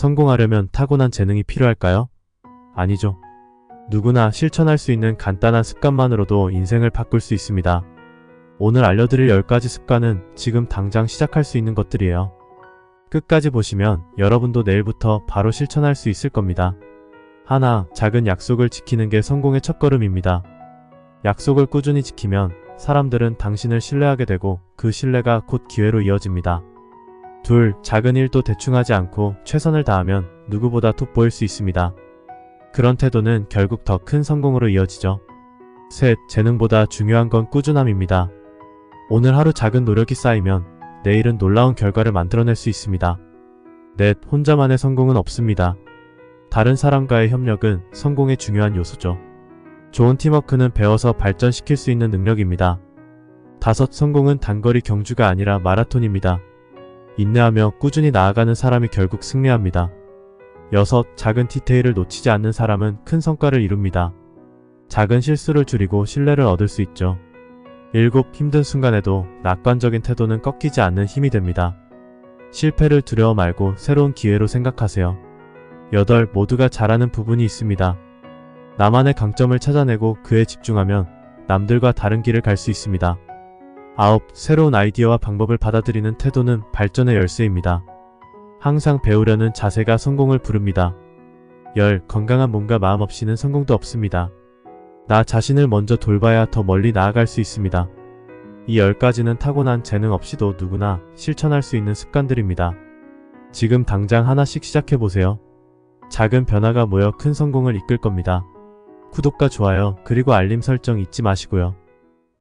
성공하려면 타고난 재능이 필요할까요? 아니죠. 누구나 실천할 수 있는 간단한 습관만으로도 인생을 바꿀 수 있습니다. 오늘 알려드릴 10가지 습관은 지금 당장 시작할 수 있는 것들이에요. 끝까지 보시면 여러분도 내일부터 바로 실천할 수 있을 겁니다. 하나, 작은 약속을 지키는 게 성공의 첫걸음입니다. 약속을 꾸준히 지키면 사람들은 당신을 신뢰하게 되고 그 신뢰가 곧 기회로 이어집니다. 둘, 작은 일도 대충 하지 않고 최선을 다하면 누구보다 돋보일 수 있습니다. 그런 태도는 결국 더 큰 성공으로 이어지죠. 셋, 재능보다 중요한 건 꾸준함입니다. 오늘 하루 작은 노력이 쌓이면 내일은 놀라운 결과를 만들어낼 수 있습니다. 넷, 혼자만의 성공은 없습니다. 다른 사람과의 협력은 성공의 중요한 요소죠. 좋은 팀워크는 배워서 발전시킬 수 있는 능력입니다. 다섯, 성공은 단거리 경주가 아니라 마라톤입니다. 인내하며 꾸준히 나아가는 사람이 결국 승리합니다. 여섯, 작은 디테일을 놓치지 않는 사람은 큰 성과를 이룹니다. 작은 실수를 줄이고 신뢰를 얻을 수 있죠. 일곱, 힘든 순간에도 낙관적인 태도는 꺾이지 않는 힘이 됩니다. 실패를 두려워 말고 새로운 기회로 생각하세요. 여덟, 모두가 잘하는 부분이 있습니다. 나만의 강점을 찾아내고 그에 집중하면 남들과 다른 길을 갈 수 있습니다. 아홉, 새로운 아이디어와 방법을 받아들이는 태도는 발전의 열쇠입니다. 항상 배우려는 자세가 성공을 부릅니다. 열, 건강한 몸과 마음 없이는 성공도 없습니다. 나 자신을 먼저 돌봐야 더 멀리 나아갈 수 있습니다. 이열 가지는 타고난 재능 없이도 누구나 실천할 수 있는 습관들입니다. 지금 당장 하나씩 시작해보세요. 작은 변화가 모여 큰 성공을 이끌 겁니다. 구독과 좋아요, 그리고 알림 설정 잊지 마시고요.